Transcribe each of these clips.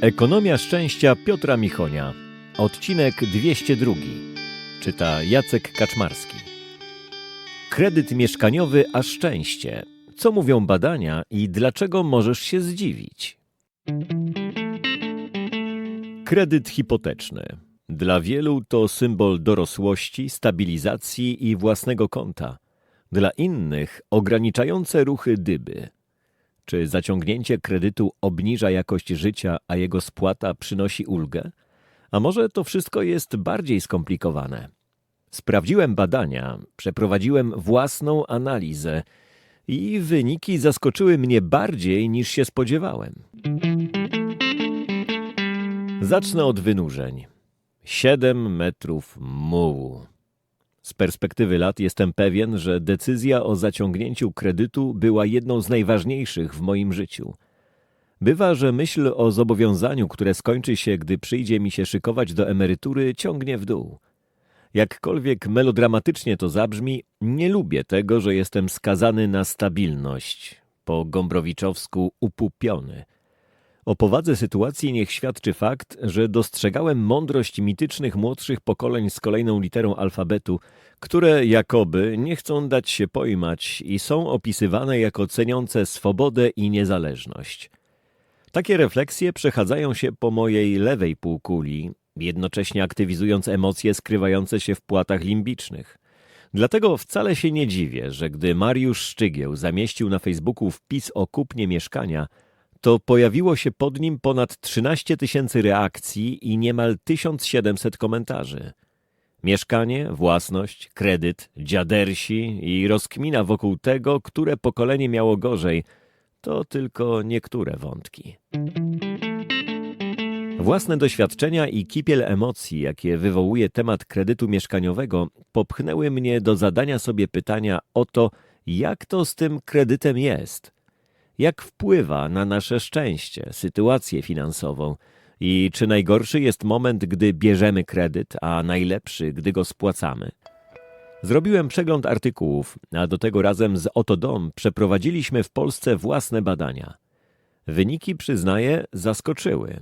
Ekonomia szczęścia Piotra Michonia. Odcinek 202. Czyta Jacek Kaczmarski. Kredyt mieszkaniowy a szczęście. Co mówią badania i dlaczego możesz się zdziwić? Kredyt hipoteczny. Dla wielu to symbol dorosłości, stabilizacji i własnego konta. Dla innych ograniczające ruchy dyby. Czy zaciągnięcie kredytu obniża jakość życia, a jego spłata przynosi ulgę? A może to wszystko jest bardziej skomplikowane? Sprawdziłem badania, przeprowadziłem własną analizę i wyniki zaskoczyły mnie bardziej niż się spodziewałem. Zacznę od wynurzeń. 7 metrów mułu. Z perspektywy lat jestem pewien, że decyzja o zaciągnięciu kredytu była jedną z najważniejszych w moim życiu. Bywa, że myśl o zobowiązaniu, które skończy się, gdy przyjdzie mi się szykować do emerytury, ciągnie w dół. Jakkolwiek melodramatycznie to zabrzmi, nie lubię tego, że jestem skazany na stabilność, po gombrowiczowsku upupiony – o powadze sytuacji niech świadczy fakt, że dostrzegałem mądrość mitycznych młodszych pokoleń z kolejną literą alfabetu, które jakoby nie chcą dać się pojmać i są opisywane jako ceniące swobodę i niezależność. Takie refleksje przechadzają się po mojej lewej półkuli, jednocześnie aktywizując emocje skrywające się w płatach limbicznych. Dlatego wcale się nie dziwię, że gdy Mariusz Szczygieł zamieścił na Facebooku wpis o kupnie mieszkania – to pojawiło się pod nim ponad 13 tysięcy reakcji i niemal 1700 komentarzy. Mieszkanie, własność, kredyt, dziadersi i rozkmina wokół tego, które pokolenie miało gorzej, to tylko niektóre wątki. Własne doświadczenia i kipiel emocji, jakie wywołuje temat kredytu mieszkaniowego, popchnęły mnie do zadania sobie pytania o to, jak to z tym kredytem jest – jak wpływa na nasze szczęście, sytuację finansową i czy najgorszy jest moment, gdy bierzemy kredyt, a najlepszy, gdy go spłacamy. Zrobiłem przegląd artykułów, a do tego razem z Oto Dom przeprowadziliśmy w Polsce własne badania. Wyniki, przyznaję, zaskoczyły.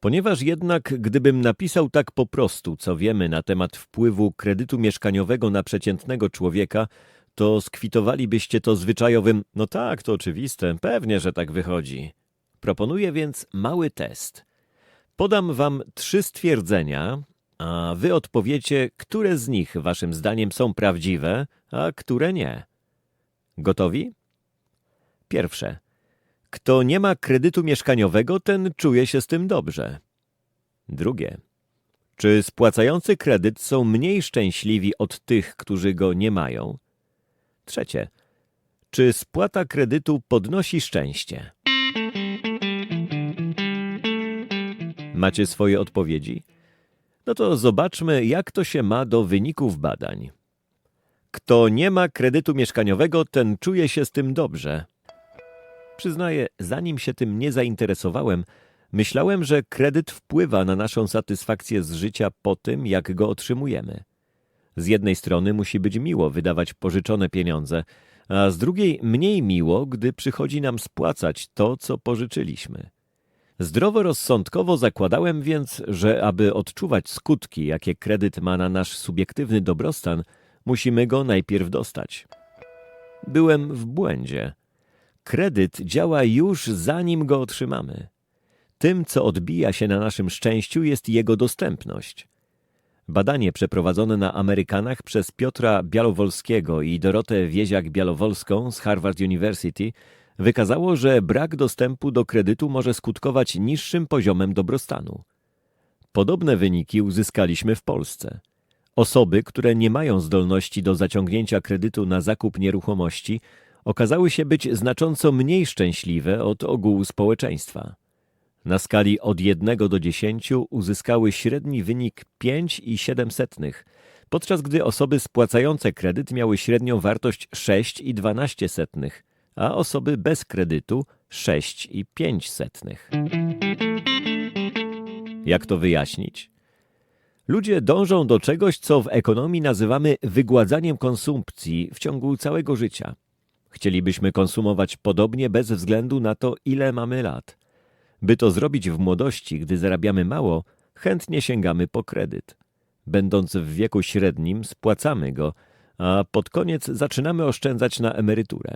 Ponieważ jednak, gdybym napisał tak po prostu, co wiemy na temat wpływu kredytu mieszkaniowego na przeciętnego człowieka, to skwitowalibyście to zwyczajowym, no tak, to oczywiste, pewnie, że tak wychodzi. Proponuję więc mały test. Podam wam trzy stwierdzenia, a wy odpowiecie, które z nich waszym zdaniem są prawdziwe, a które nie. Gotowi? Pierwsze. Kto nie ma kredytu mieszkaniowego, ten czuje się z tym dobrze. Drugie. Czy spłacający kredyt są mniej szczęśliwi od tych, którzy go nie mają? Trzecie. Czy spłata kredytu podnosi szczęście? Macie swoje odpowiedzi? No to zobaczmy, jak to się ma do wyników badań. Kto nie ma kredytu mieszkaniowego, ten czuje się z tym dobrze. Przyznaję, zanim się tym nie zainteresowałem, myślałem, że kredyt wpływa na naszą satysfakcję z życia po tym, jak go otrzymujemy. Z jednej strony musi być miło wydawać pożyczone pieniądze, a z drugiej mniej miło, gdy przychodzi nam spłacać to, co pożyczyliśmy. Zdroworozsądkowo zakładałem więc, że aby odczuwać skutki, jakie kredyt ma na nasz subiektywny dobrostan, musimy go najpierw dostać. Byłem w błędzie. Kredyt działa już zanim go otrzymamy. Tym, co odbija się na naszym szczęściu, jest jego dostępność. Badanie przeprowadzone na Amerykanach przez Piotra Białowolskiego i Dorotę Wieziak-Białowolską z Harvard University wykazało, że brak dostępu do kredytu może skutkować niższym poziomem dobrostanu. Podobne wyniki uzyskaliśmy w Polsce. Osoby, które nie mają zdolności do zaciągnięcia kredytu na zakup nieruchomości, okazały się być znacząco mniej szczęśliwe od ogółu społeczeństwa. Na skali od 1 do 10 uzyskały średni wynik 5,7, podczas gdy osoby spłacające kredyt miały średnią wartość 6,12, a osoby bez kredytu 6,5. Jak to wyjaśnić? Ludzie dążą do czegoś, co w ekonomii nazywamy wygładzaniem konsumpcji w ciągu całego życia. Chcielibyśmy konsumować podobnie bez względu na to, ile mamy lat – By to zrobić w młodości, gdy zarabiamy mało, chętnie sięgamy po kredyt. Będąc w wieku średnim, spłacamy go, a pod koniec zaczynamy oszczędzać na emeryturę.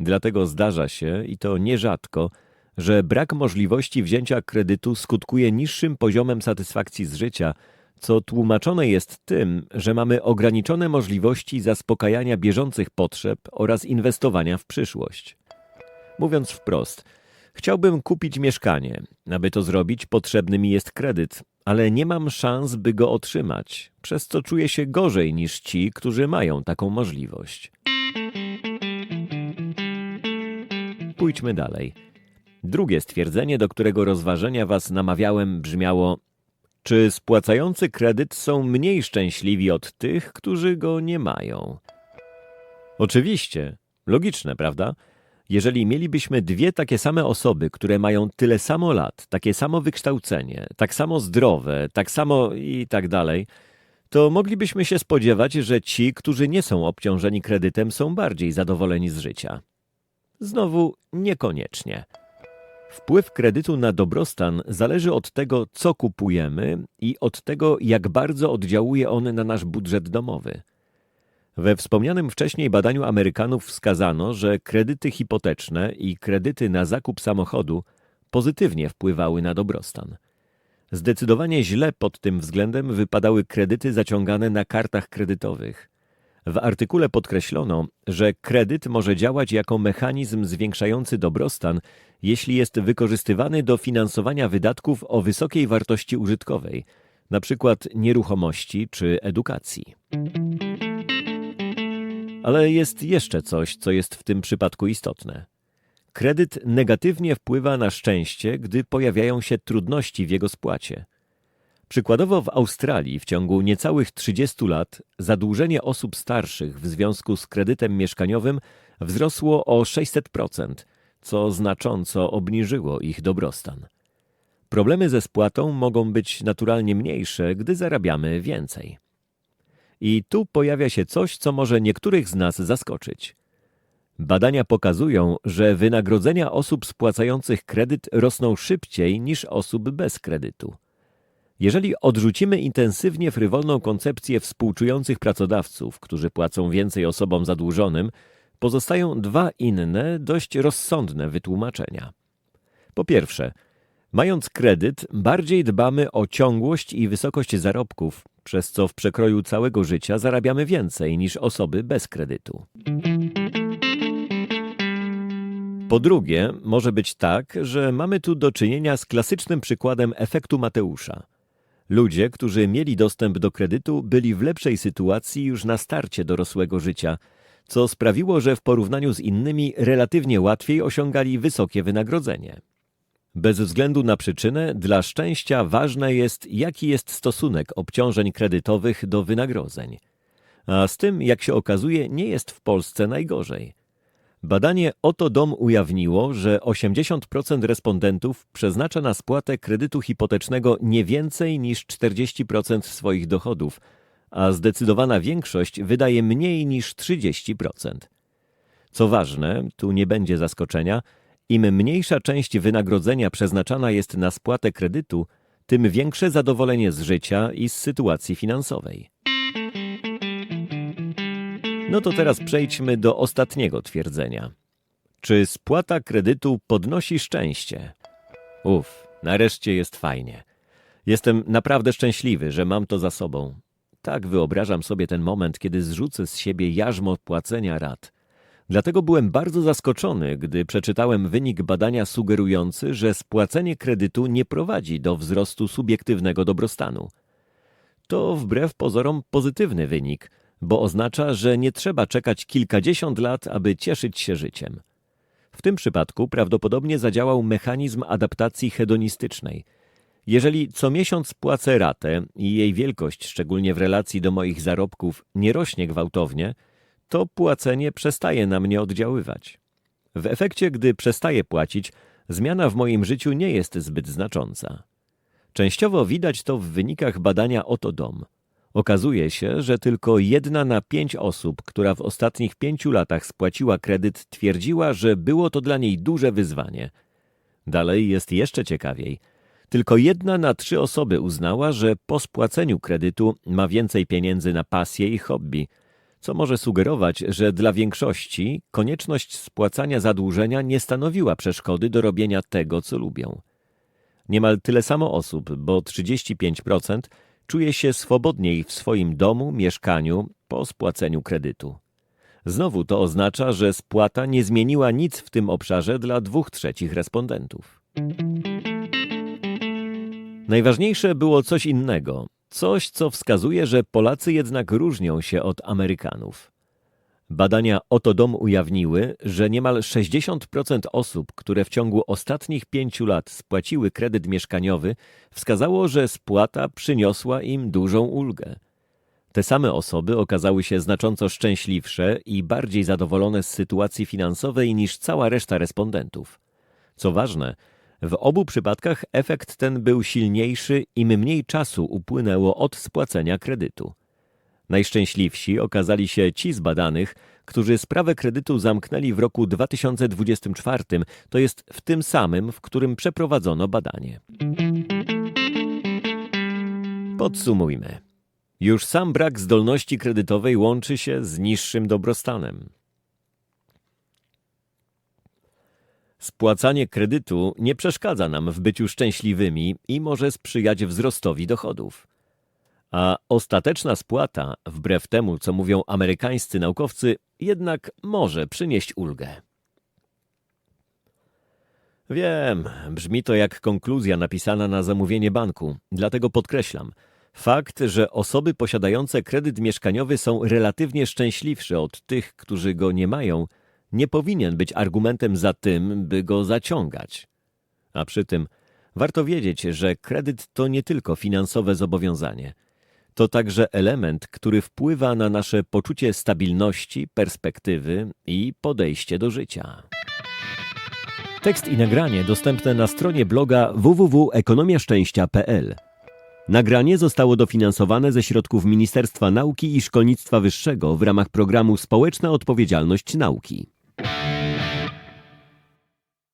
Dlatego zdarza się, i to nierzadko, że brak możliwości wzięcia kredytu skutkuje niższym poziomem satysfakcji z życia, co tłumaczone jest tym, że mamy ograniczone możliwości zaspokajania bieżących potrzeb oraz inwestowania w przyszłość. Mówiąc wprost, chciałbym kupić mieszkanie. Aby to zrobić, potrzebny mi jest kredyt, ale nie mam szans, by go otrzymać, przez co czuję się gorzej niż ci, którzy mają taką możliwość. Pójdźmy dalej. Drugie stwierdzenie, do którego rozważenia was namawiałem, brzmiało: Czy spłacający kredyt są mniej szczęśliwi od tych, którzy go nie mają? Oczywiście, logiczne, prawda? Jeżeli mielibyśmy dwie takie same osoby, które mają tyle samo lat, takie samo wykształcenie, tak samo zdrowe, tak samo i tak dalej, to moglibyśmy się spodziewać, że ci, którzy nie są obciążeni kredytem, są bardziej zadowoleni z życia. Znowu niekoniecznie. Wpływ kredytu na dobrostan zależy od tego, co kupujemy i od tego, jak bardzo oddziałuje on na nasz budżet domowy. We wspomnianym wcześniej badaniu Amerykanów wskazano, że kredyty hipoteczne i kredyty na zakup samochodu pozytywnie wpływały na dobrostan. Zdecydowanie źle pod tym względem wypadały kredyty zaciągane na kartach kredytowych. W artykule podkreślono, że kredyt może działać jako mechanizm zwiększający dobrostan, jeśli jest wykorzystywany do finansowania wydatków o wysokiej wartości użytkowej, np. nieruchomości czy edukacji. Ale jest jeszcze coś, co jest w tym przypadku istotne. Kredyt negatywnie wpływa na szczęście, gdy pojawiają się trudności w jego spłacie. Przykładowo w Australii w ciągu niecałych 30 lat zadłużenie osób starszych w związku z kredytem mieszkaniowym wzrosło o 600%, co znacząco obniżyło ich dobrostan. Problemy ze spłatą mogą być naturalnie mniejsze, gdy zarabiamy więcej. I tu pojawia się coś, co może niektórych z nas zaskoczyć. Badania pokazują, że wynagrodzenia osób spłacających kredyt rosną szybciej niż osób bez kredytu. Jeżeli odrzucimy intensywnie frywolną koncepcję współczujących pracodawców, którzy płacą więcej osobom zadłużonym, pozostają dwa inne, dość rozsądne wytłumaczenia. Po pierwsze, mając kredyt, bardziej dbamy o ciągłość i wysokość zarobków, przez co w przekroju całego życia zarabiamy więcej niż osoby bez kredytu. Po drugie, może być tak, że mamy tu do czynienia z klasycznym przykładem efektu Mateusza. Ludzie, którzy mieli dostęp do kredytu, byli w lepszej sytuacji już na starcie dorosłego życia, co sprawiło, że w porównaniu z innymi relatywnie łatwiej osiągali wysokie wynagrodzenie. Bez względu na przyczynę, dla szczęścia ważne jest, jaki jest stosunek obciążeń kredytowych do wynagrodzeń. A z tym, jak się okazuje, nie jest w Polsce najgorzej. Badanie Oto Dom ujawniło, że 80% respondentów przeznacza na spłatę kredytu hipotecznego nie więcej niż 40% swoich dochodów, a zdecydowana większość wydaje mniej niż 30%. Co ważne, tu nie będzie zaskoczenia, im mniejsza część wynagrodzenia przeznaczana jest na spłatę kredytu, tym większe zadowolenie z życia i z sytuacji finansowej. No to teraz przejdźmy do ostatniego twierdzenia. Czy spłata kredytu podnosi szczęście? Uf, nareszcie jest fajnie. Jestem naprawdę szczęśliwy, że mam to za sobą. Tak wyobrażam sobie ten moment, kiedy zrzucę z siebie jarzmo płacenia rat. Dlatego byłem bardzo zaskoczony, gdy przeczytałem wynik badania sugerujący, że spłacenie kredytu nie prowadzi do wzrostu subiektywnego dobrostanu. To wbrew pozorom pozytywny wynik, bo oznacza, że nie trzeba czekać kilkadziesiąt lat, aby cieszyć się życiem. W tym przypadku prawdopodobnie zadziałał mechanizm adaptacji hedonistycznej. Jeżeli co miesiąc płacę ratę i jej wielkość, szczególnie w relacji do moich zarobków, nie rośnie gwałtownie, to płacenie przestaje na mnie oddziaływać. W efekcie, gdy przestaję płacić, zmiana w moim życiu nie jest zbyt znacząca. Częściowo widać to w wynikach badania Oto Dom. Okazuje się, że tylko jedna na pięć osób, która w ostatnich pięciu latach spłaciła kredyt, twierdziła, że było to dla niej duże wyzwanie. Dalej jest jeszcze ciekawiej. Tylko jedna na trzy osoby uznała, że po spłaceniu kredytu ma więcej pieniędzy na pasję i hobby, co może sugerować, że dla większości konieczność spłacania zadłużenia nie stanowiła przeszkody do robienia tego, co lubią. Niemal tyle samo osób, bo 35%, czuje się swobodniej w swoim domu, mieszkaniu po spłaceniu kredytu. Znowu to oznacza, że spłata nie zmieniła nic w tym obszarze dla dwóch trzecich respondentów. Najważniejsze było coś innego, coś, co wskazuje, że Polacy jednak różnią się od Amerykanów. Badania Otodom ujawniły, że niemal 60% osób, które w ciągu ostatnich pięciu lat spłaciły kredyt mieszkaniowy, wskazało, że spłata przyniosła im dużą ulgę. Te same osoby okazały się znacząco szczęśliwsze i bardziej zadowolone z sytuacji finansowej niż cała reszta respondentów. Co ważne, w obu przypadkach efekt ten był silniejszy, im mniej czasu upłynęło od spłacenia kredytu. Najszczęśliwsi okazali się ci z badanych, którzy sprawę kredytu zamknęli w roku 2024, to jest w tym samym, w którym przeprowadzono badanie. Podsumujmy. Już sam brak zdolności kredytowej łączy się z niższym dobrostanem. Spłacanie kredytu nie przeszkadza nam w byciu szczęśliwymi i może sprzyjać wzrostowi dochodów. A ostateczna spłata, wbrew temu, co mówią amerykańscy naukowcy, jednak może przynieść ulgę. Wiem, brzmi to jak konkluzja napisana na zamówienie banku, dlatego podkreślam. Fakt, że osoby posiadające kredyt mieszkaniowy są relatywnie szczęśliwsze od tych, którzy go nie mają, nie powinien być argumentem za tym, by go zaciągać. A przy tym warto wiedzieć, że kredyt to nie tylko finansowe zobowiązanie. To także element, który wpływa na nasze poczucie stabilności, perspektywy i podejście do życia. Tekst i nagranie dostępne na stronie bloga www.ekonomiaszczęścia.pl. Nagranie zostało dofinansowane ze środków Ministerstwa Nauki i Szkolnictwa Wyższego w ramach programu Społeczna Odpowiedzialność Nauki.